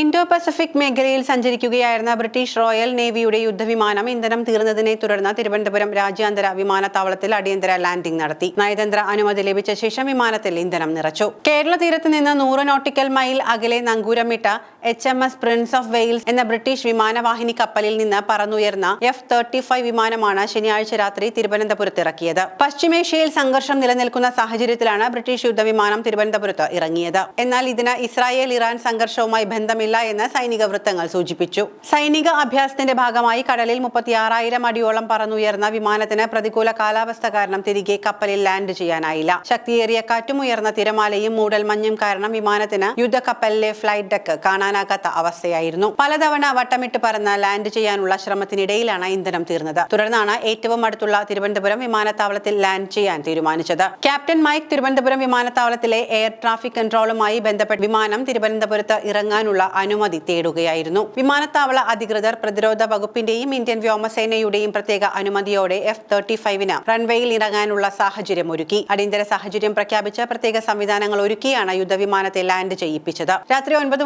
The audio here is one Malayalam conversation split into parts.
ഇൻഡോ പസഫിക് മേഖലയിൽ സഞ്ചരിക്കുകയായിരുന്ന ബ്രിട്ടീഷ് റോയൽ നേവിയുടെ യുദ്ധവിമാനം ഇന്ധനം തീർന്നതിനെ തുടർന്ന് തിരുവനന്തപുരം രാജ്യാന്തര വിമാനത്താവളത്തിൽ അടിയന്തര ലാൻഡിംഗ് നടത്തി. നയതന്ത്ര അനുമതി ലഭിച്ച ശേഷം വിമാനത്തിൽ ഇന്ധനം നിറച്ചു. കേരള തീരത്ത് നിന്ന് നൂറ് നോട്ടിക്കൽ മൈൽ അകലെ നങ്കൂരമിട്ട H M S prince of Wales എന്ന ബ്രിട്ടീഷ് വിമാനവാഹിനി കപ്പലിൽ നിന്ന് പറന്നുയർന്ന എഫ് തേർട്ടി ഫൈവ് വിമാനമാണ് ശനിയാഴ്ച രാത്രി തിരുവനന്തപുരത്ത് ഇറക്കിയത് പശ്ചിമേഷ്യയിൽ സംഘർഷം നിലനിൽക്കുന്ന സാഹചര്യത്തിലാണ് ബ്രിട്ടീഷ് യുദ്ധവിമാനം തിരുവനന്തപുരത്ത് ഇറങ്ങിയത്. എന്നാൽ ഇതിന് ഇസ്രായേൽ ഇറാൻ സംഘർഷവുമായി ബന്ധമില്ല എന്ന് സൈനിക വൃത്തങ്ങൾ സൂചിപ്പിച്ചു. സൈനിക അഭ്യാസത്തിന്റെ ഭാഗമായി കടലിൽ മുപ്പത്തിയാറായിരം അടിയോളം പറന്നുയർന്ന വിമാനത്തിന് പ്രതികൂല കാലാവസ്ഥ കാരണം തിരികെ കപ്പലിൽ ലാൻഡ് ചെയ്യാനായില്ല. ശക്തിയേറിയ കാറ്റും ഉയർന്ന തിരമാലയും മൂടൽ മഞ്ഞും കാരണം വിമാനത്തിന് യുദ്ധക്കപ്പലിലെ ഫ്ലൈറ്റ് ഡെക്ക് കാണാനാകാത്ത അവസ്ഥയായിരുന്നു. പലതവണ വട്ടമിട്ട് പറന്ന് ലാൻഡ് ചെയ്യാനുള്ള ശ്രമത്തിനിടയിലാണ് ഇന്ധനം തീർന്നത്. തുടർന്നാണ് ഏറ്റവും അടുത്തുള്ള തിരുവനന്തപുരം വിമാനത്താവളത്തിൽ ലാൻഡ് ചെയ്യാൻ തീരുമാനിച്ചത്. ക്യാപ്റ്റൻ മൈക്ക് തിരുവനന്തപുരം വിമാനത്താവളത്തിലെ എയർ ട്രാഫിക് കൺട്രോളുമായി ബന്ധപ്പെട്ട് വിമാനം തിരുവനന്തപുരത്ത് ഇറങ്ങാനുള്ള അനുമതി തേടുകയായിരുന്നു. വിമാനത്താവള അധികൃതർ പ്രതിരോധ വകുപ്പിന്റെയും ഇന്ത്യൻ വ്യോമസേനയുടെയും പ്രത്യേക അനുമതിയോടെ എഫ് തേർട്ടി ഫൈവിന് റൺവേയിൽ ഇറങ്ങാനുള്ള സാഹചര്യം ഒരുക്കി. അടിയന്തര സാഹചര്യം പ്രഖ്യാപിച്ച പ്രത്യേക സംവിധാനങ്ങൾ ഒരുക്കിയാണ് യുദ്ധവിമാനത്തെ ലാൻഡ് ചെയ്യിപ്പിച്ചത്. രാത്രി ഒൻപത്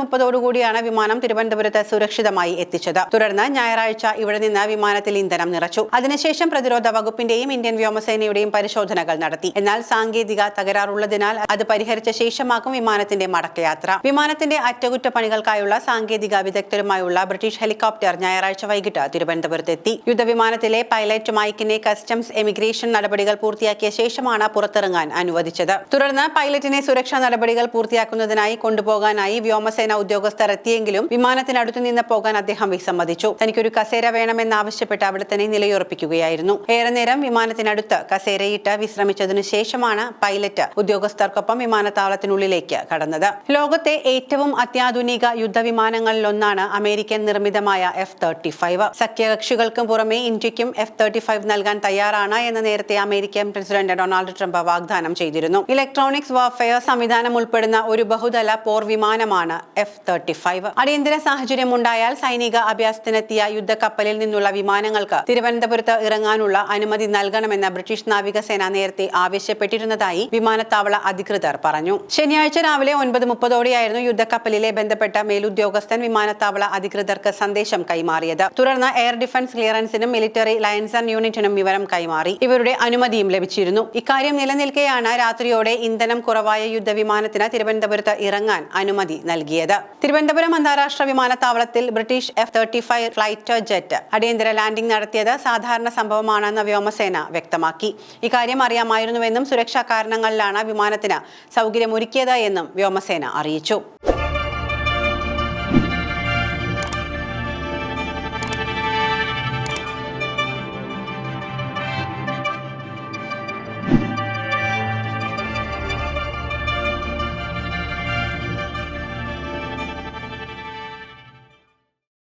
മുപ്പതോടുകൂടിയാണ് വിമാനം തിരുവനന്തപുരത്ത് സുരക്ഷിതമായി എത്തിച്ചത്. തുടർന്ന് ഞായറാഴ്ച ഇവിടെ നിന്ന് വിമാനത്തിൽ ഇന്ധനം നിറച്ചു. അതിനുശേഷം പ്രതിരോധ വകുപ്പിന്റെയും ഇന്ത്യൻ വ്യോമസേനയുടെയും പരിശോധനകൾ നടത്തി. എന്നാൽ സാങ്കേതിക തകരാറുള്ളതിനാൽ അത് പരിഹരിച്ച ശേഷമാകും വിമാനത്തിന്റെ മടക്കയാത്ര. വിമാനത്തിന്റെ അറ്റകുറ്റപ്പണികൾക്കായുള്ള സാങ്കേതിക വിദഗ്ധരുമായുള്ള ബ്രിട്ടീഷ് ഹെലികോപ്റ്റർ ഞായറാഴ്ച വൈകിട്ട് തിരുവനന്തപുരത്തെത്തി. യുദ്ധവിമാനത്തിലെ പൈലറ്റ് മൈക്കിനെ കസ്റ്റംസ് എമിഗ്രേഷൻ നടപടികൾ പൂർത്തിയാക്കിയ ശേഷമാണ് പുറത്തിറങ്ങാൻ അനുവദിച്ചത്. തുടർന്ന് പൈലറ്റിനെ സുരക്ഷാ നടപടികൾ പൂർത്തിയാക്കുന്നതിനായി കൊണ്ടുപോകാനായി വ്യോമസേന ഉദ്യോഗസ്ഥർ എത്തിയെങ്കിലും വിമാനത്തിനടുത്തു നിന്ന് പോകാൻ അദ്ദേഹം വിസമ്മതിച്ചു. തനിക്കൊരു കസേര വേണമെന്നാവശ്യപ്പെട്ട് അവിടെ തന്നെ നിലയുറപ്പിക്കുകയായിരുന്നു. ഏറെ നേരം വിമാനത്തിനടുത്ത് കസേരയിട്ട് വിശ്രമിച്ചതിനു ശേഷമാണ് പൈലറ്റ് ഉദ്യോഗസ്ഥർക്കൊപ്പം വിമാനത്താവളത്തിനുള്ളിലേക്ക് കടന്നത്. ലോകത്തെ ഏറ്റവും അത്യാധുനിക യുദ്ധവിമാനങ്ങളിലൊന്നാണ് അമേരിക്കൻ നിർമ്മിതമായ എഫ് തേർട്ടി ഫൈവ്. സഖ്യകക്ഷികൾക്കും പുറമെ ഇന്ത്യക്കും എഫ് തേർട്ടി ഫൈവ് നൽകാൻ തയ്യാറാണ് എന്ന് നേരത്തെ അമേരിക്കൻ പ്രസിഡന്റ് ഡൊണാൾഡ് ട്രംപ് വാഗ്ദാനം ചെയ്തിരുന്നു. ഇലക്ട്രോണിക്സ് വാർഫെയർ സംവിധാനം ഉൾപ്പെടുന്ന ഒരു ബഹുതല പോർ വിമാനമാണ് എഫ് തേർട്ടി ഫൈവ് അടിയന്തര സാഹചര്യം ഉണ്ടായാൽ സൈനിക അഭ്യാസത്തിനെത്തിയ യുദ്ധക്കപ്പലിൽ നിന്നുള്ള വിമാനങ്ങൾക്ക് തിരുവനന്തപുരത്ത് ഇറങ്ങാനുള്ള അനുമതി നൽകണമെന്ന് ബ്രിട്ടീഷ് നാവികസേന നേരത്തെ ആവശ്യപ്പെട്ടിരുന്നതായി വിമാനത്താവള അധികൃതർ പറഞ്ഞു. ശനിയാഴ്ച രാവിലെ ഒൻപത് മുപ്പതോടെയായിരുന്നു യുദ്ധക്കപ്പലിലെ ബന്ധപ്പെട്ട മേലുദ്യോഗസ്ഥൻ വിമാനത്താവള അധികൃതർക്ക് സന്ദേശം കൈമാറിയത്. തുടർന്ന് എയർ ഡിഫൻസ് ക്ലിയറൻസിനും മിലിറ്ററി ലയൻസ് ആൻഡ് യൂണിറ്റിനും വിവരം കൈമാറി. ഇവരുടെ അനുമതിയും ലഭിച്ചിരുന്നു. ഇക്കാര്യം നിലനിൽക്കെയാണ് രാത്രിയോടെ ഇന്ധനം കുറവായ യുദ്ധവിമാനത്തിന് തിരുവനന്തപുരത്ത് ഇറങ്ങാൻ അനുമതി നൽകിയത്. തിരുവനന്തപുരം അന്താരാഷ്ട്ര വിമാനത്താവളത്തിൽ British F thirty five flight jet അടിയന്തര ലാൻഡിംഗ് നടത്തിയത് സാധാരണ സംഭവമാണെന്ന് വ്യോമസേന വ്യക്തമാക്കി. ഇക്കാര്യം അറിയാമായിരുന്നുവെന്നും സുരക്ഷാ കാരണങ്ങളിലാണ് വിമാനത്തിന് സൗകര്യമൊരുക്കിയത് എന്നും വ്യോമസേന അറിയിച്ചു.